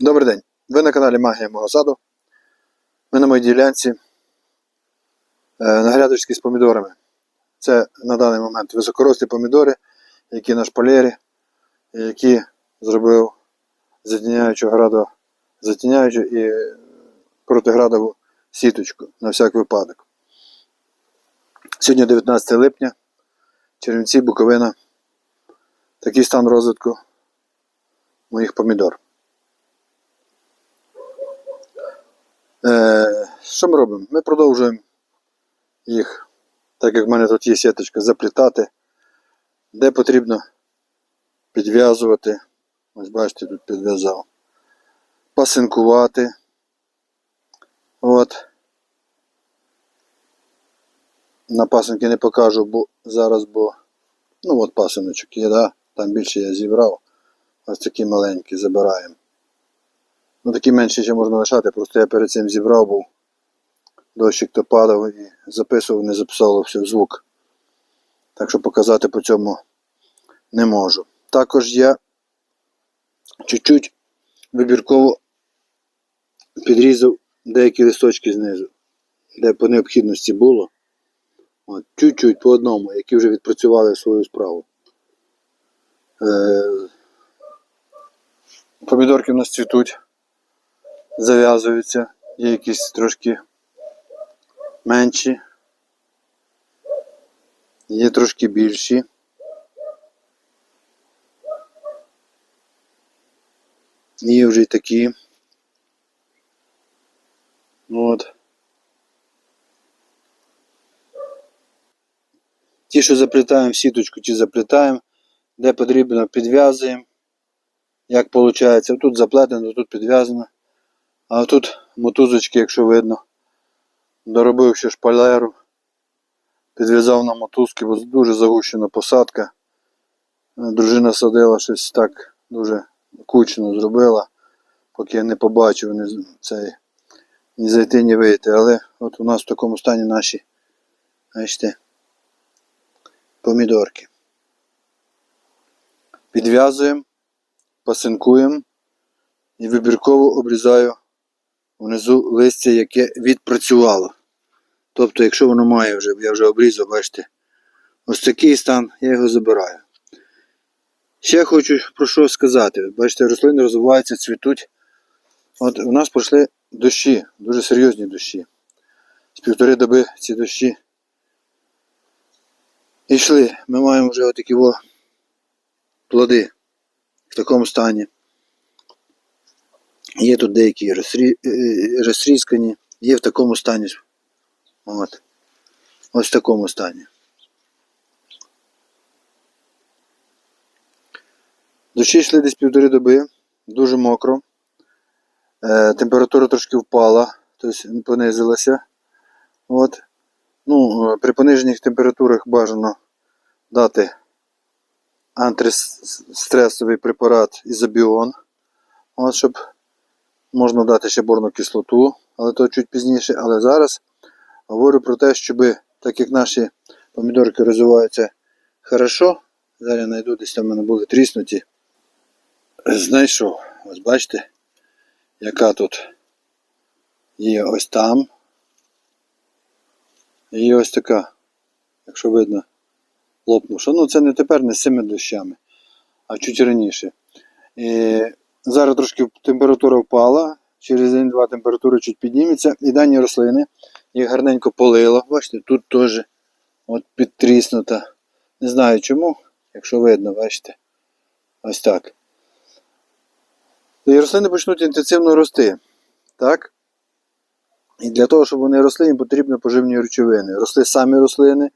Добрий день. Ви на каналі Магія мого саду. Ми на моїй ділянці е, на грядочці з помідорами. Це на даний момент високорослі помідори, які на шпалері, які зробив затіняючу градо, затіняючу і протиградову сіточку на всяк випадок. Сьогодні 19 липня, Чернівці, Буковина. Такий стан розвитку моїх помідор. Е, що ми робимо? Ми продовжуємо їх, так як в мене тут є сіточка, заплітати, де потрібно підв'язувати. Ось бачите, тут підв'язав. Пасинкувати. От. На пасинки не покажу, бо зараз, бо. Ну от пасиночок є, да? там більше я зібрав. Ось такі маленькі забираємо. Ну такі менші ще можна лишати, просто я перед цим зібрав, був дощик то падав і записував, не записало все звук. Так що показати по цьому не можу. Також я чуть-чуть вибірково підрізав деякі листочки знизу, де по необхідності було. Чуть-чуть по одному, які вже відпрацювали свою справу. Е, помідорки в нас цвітуть зав'язуються, є якісь трошки менші, є трошки більші. Є вже й такі. От. Ті, що заплітаємо в сіточку, ті заплітаємо, де потрібно підв'язуємо. Як виходить, тут заплетено, тут підв'язано. А тут мотузочки, якщо видно, доробив ще шпалеру, підв'язав на мотузки, бо дуже загущена посадка. Дружина садила щось так дуже кучно зробила, поки я не побачив з- цей, ні зайти, ні вийти. Але от у нас в такому стані наші, бачите, помідорки. Підв'язуємо, пасинкуємо і вибірково обрізаю внизу листя, яке відпрацювало. Тобто, якщо воно має вже, я вже обрізав, бачите, ось такий стан, я його забираю. Ще хочу про що сказати. Бачите, рослини розвиваються, цвітуть. От у нас пройшли дощі, дуже серйозні дощі. З півтори доби ці дощі йшли. Ми маємо вже отакі плоди в такому стані. Є тут деякі розрі... е, є в такому стані. От. Ось в такому стані. Дощі йшли десь півтори доби, дуже мокро. Е, температура трошки впала, тобто понизилася. От. Ну, е, при понижених температурах бажано дати антистресовий препарат ізобіон. От, щоб можна дати ще борну кислоту, але то чуть пізніше. Але зараз говорю про те, щоб, так як наші помідорки розвиваються хорошо, зараз я знайду, десь там в мене були тріснуті. Знайшов. Ось бачите, яка тут є ось там. І ось така, якщо видно, лопнувша. Ну, це не тепер не з цими дощами, а чуть раніше. І зараз трошки температура впала, через день-два температура чуть підніметься, і дані рослини їх гарненько полило. Бачите, тут теж от підтріснута. Не знаю чому, якщо видно, бачите. Ось так. І рослини почнуть інтенсивно рости. Так? І для того, щоб вони росли, їм потрібні поживні речовини. Росли самі рослини,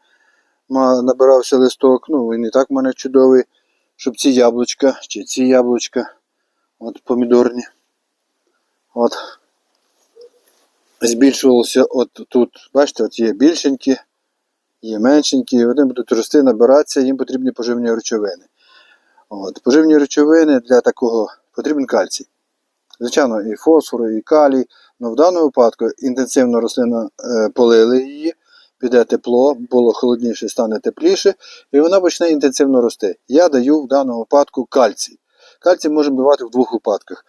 набирався листок, ну він і так в мене чудовий, щоб ці яблучка чи ці яблучка, от помідорні, от, збільшувалося от тут. Бачите, от є більшенькі, є меншенькі, і вони будуть рости, набиратися, їм потрібні поживні речовини. От, поживні речовини для такого потрібен кальцій. Звичайно, і фосфор, і калій. але в даному випадку інтенсивно рослина е, полили її, піде тепло, було холодніше, стане тепліше, і вона почне інтенсивно рости. Я даю в даному випадку кальцій. Кальцій можемо давати в двох випадках.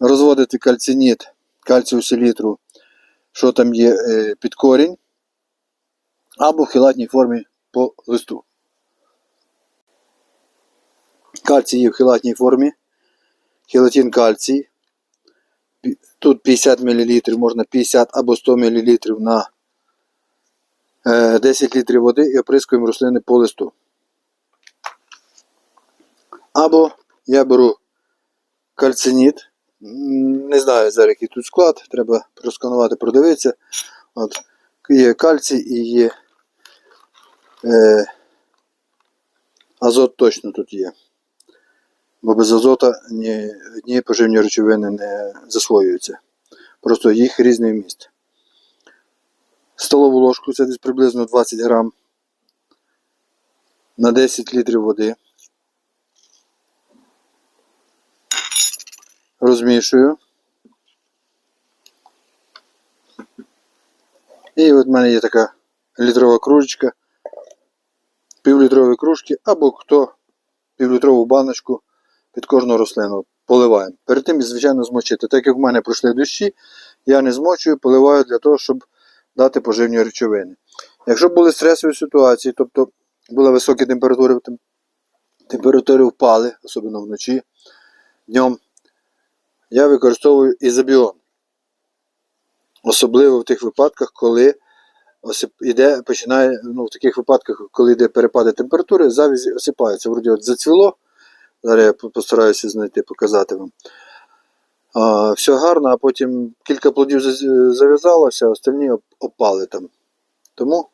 розводити кальциніт, кальцію селітру, що там є е, під корінь, або в хілатній формі по листу. Кальцій є в хілатній формі, хілатин кальцій. Тут 50 мл, можна 50 або 100 мл на е, 10 літрів води і оприскуємо рослини по листу. Або я беру кальциніт. Не знаю зараз який тут склад, треба просканувати, продивитися. От, є кальцій і є е, азот точно тут є. Бо без азота ні, ні поживні речовини не засвоюються. Просто їх різний вміст. Столову ложку це десь приблизно 20 грам на 10 літрів води. Розмішую. І от в мене є така літрова кружечка, півлітрові кружки, або хто півлітрову баночку під кожну рослину поливаємо. Перед тим, звичайно, змочити. Так як в мене пройшли дощі, я не змочую, поливаю для того, щоб дати поживні речовини. Якщо були стресові ситуації, тобто були високі температури, температури впали, особливо вночі, днем, я використовую ізобіон. Особливо в тих випадках, коли іде, починає, ну, в таких випадках, коли йде перепади температури, завязі осипаються. Вроді от зацвіло. Зараз я постараюся знайти, показати вам. А, все гарно, а потім кілька плодів зав'язалося, а остальні опали там. Тому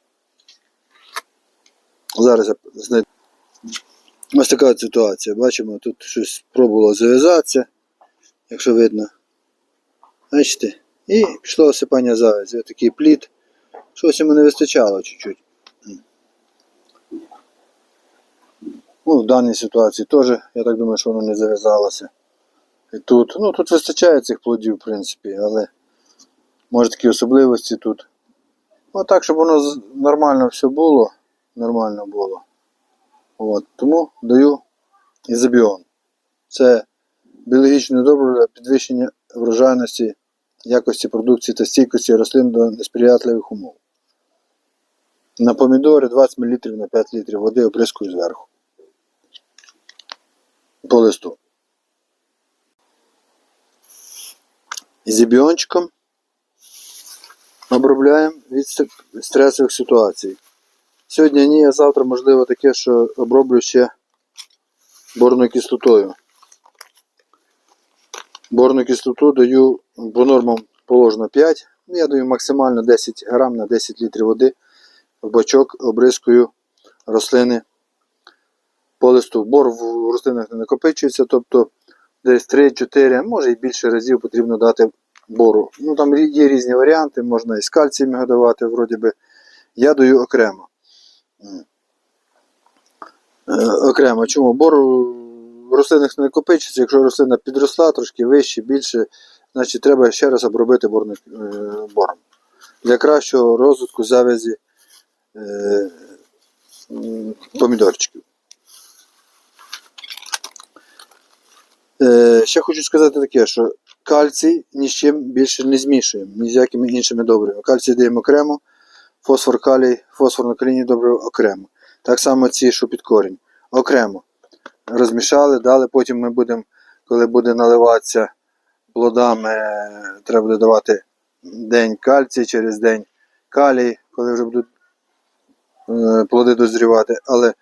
зараз я знайду. Ось така ситуація. Бачимо, тут щось спробувало зав'язатися, якщо видно. Бачите? І пішло осипання завязі. Ось такий плід. Щось йому не вистачало чуть-чуть. Ну, в даній ситуації теж, я так думаю, що воно не зав'язалося. І тут, ну тут вистачає цих плодів, в принципі, але може такі особливості тут. Ну так, щоб воно нормально все було, нормально було. От, тому даю ізобіон. Це біологічне добриво для підвищення врожайності, якості продукції та стійкості рослин до несприятливих умов. На помідори 20 мл на 5 літрів води оприскую зверху. По листу. Ізобіончиком обробляємо від стресових ситуацій. Сьогодні ні, а завтра можливо таке, що оброблю ще борною кислотою. Борну кислоту даю по нормам положено 5. ну, Я даю максимально 10 грам на 10 літрів води. В бачок обрискую рослини по листу. Бор в рослинах не накопичується, тобто десь 3-4, може і більше разів потрібно дати бору. Ну там є різні варіанти, можна і з кальцієм його давати, вроді би. Я даю окремо. Е, Окремо. Чому? Бор в рослинах не накопичується, якщо рослина підросла трошки вище, більше, значить треба ще раз обробити борник, е, бором. Для кращого розвитку завязі е, помідорчиків. Е, ще хочу сказати таке, що кальцій ні з чим більше не змішуємо, ні з якими іншими добривами. Кальцій даємо окремо, фосфор калій, фосфорно-калійні добрива окремо. Так само ці, що під корінь, окремо. Розмішали, дали, потім ми будемо, коли буде наливатися плодами, треба буде давати день кальцій через день калій, коли вже будуть е, плоди дозрівати, але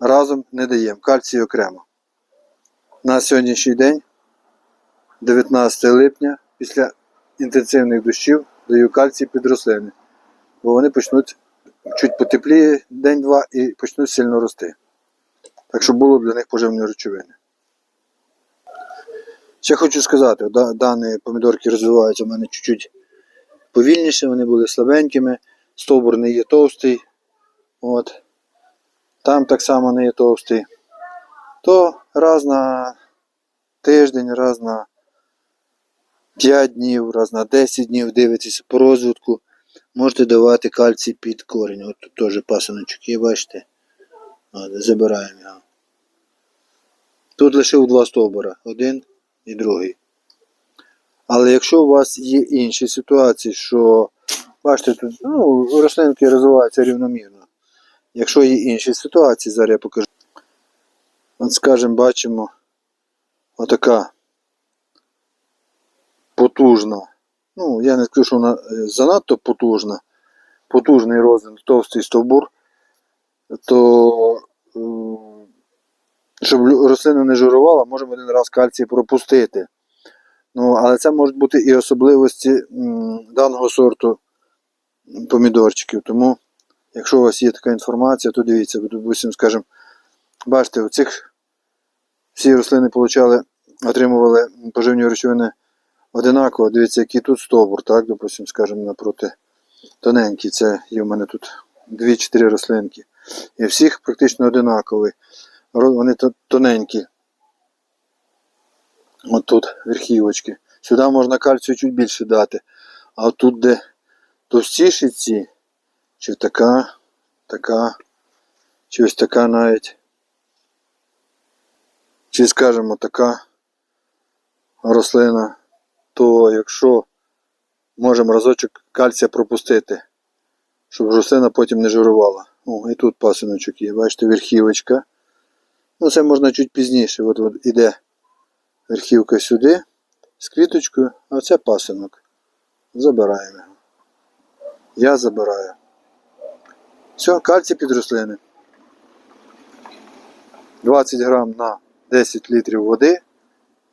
разом не даємо. Кальцій окремо. На сьогоднішній день, 19 липня, після інтенсивних дощів, даю кальцій під рослини, бо вони почнуть чуть потепліє день-два і почнуть сильно рости. Так що було для них поживні речовини. Ще хочу сказати, да- дані помідорки розвиваються у мене чуть-чуть повільніше, вони були слабенькими, стовбур не є товстий. От. Там так само не є товстий. То раз на тиждень, раз на 5 днів, раз на 10 днів дивитися по розвитку. Можете давати кальцій під корінь. От тут теж пасиночок є, бачите? От, забираємо його. Тут лишив два стовбура, один і другий. Але якщо у вас є інші ситуації, що бачите, тут ну, рослинки розвиваються рівномірно. Якщо є інші ситуації, зараз я покажу. От скажімо, бачимо отака потужна. Ну, я не скажу, що вона е, занадто потужна, потужний розвин, товстий стовбур, то е, щоб рослина не жирувала, можемо один раз кальцій пропустити. Ну, але це можуть бути і особливості даного сорту помідорчиків. Тому, якщо у вас є така інформація, то дивіться, бо, допустим, скажімо, бачите, у цих всі рослини получали, отримували поживні речовини одинаково. Дивіться, який тут стовбур, так, допустим, скажімо, напроти тоненький. Це є в мене тут 2-4 рослинки. І всіх практично одинакові. Вони то- тоненькі. От тут верхівочки. Сюди можна кальцію чуть більше дати. А тут, де товстіші ці, чи така, така, чи ось така навіть. Чи скажімо така рослина, то якщо можемо разочок кальція пропустити, щоб рослина потім не жирувала. О, і тут пасиночок є, бачите, верхівочка. Ну, це можна чуть пізніше. От, от іде верхівка сюди з квіточкою, а це пасинок. Забираємо його. Я забираю. Все, кальцій під рослини. 20 грам на 10 літрів води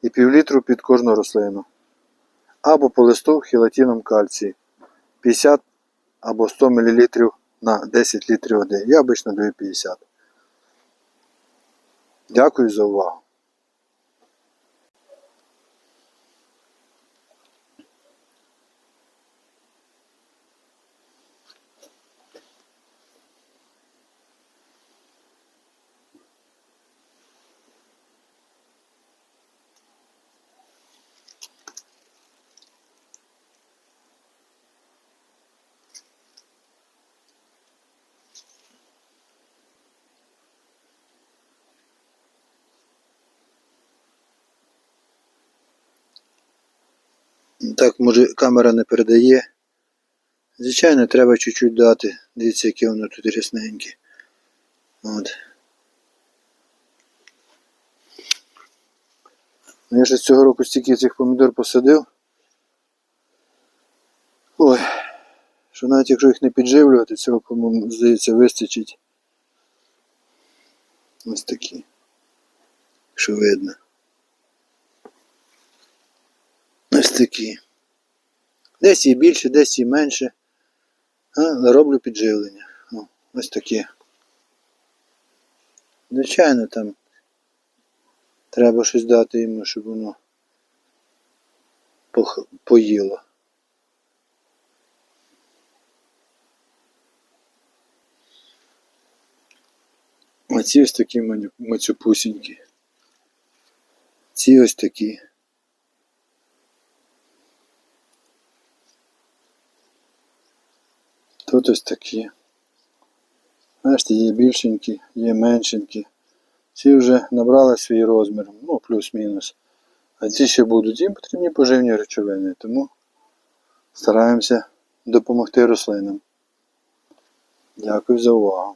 і пів літру під кожну рослину. Або по листу хілатином кальцій 50 або 100 мл на 10 літрів води. Я обично даю 50. Дякую за увагу. Так, може камера не передає. Звичайно, треба чуть-чуть дати. Дивіться, яке воно тут рясненьке. От. Ну, Я ж цього року стільки цих помідор посадив. Ой, що навіть якщо їх не підживлювати, цього, по-моєму, здається, вистачить. Ось такі. Що видно. Ось такі. Десь і більше, десь і менше. А, роблю підживлення. О, ось таке. Звичайно, там треба щось дати йому, щоб воно поїло. А ці ось такі мацюпусінькі. Ці ось такі. Тут ось такі. Бачите, є більшенькі, є меншенькі. Ці вже набрали свій розмір, ну плюс-мінус. А ці ще будуть. Їм потрібні поживні речовини, тому стараємося допомогти рослинам. Дякую за увагу.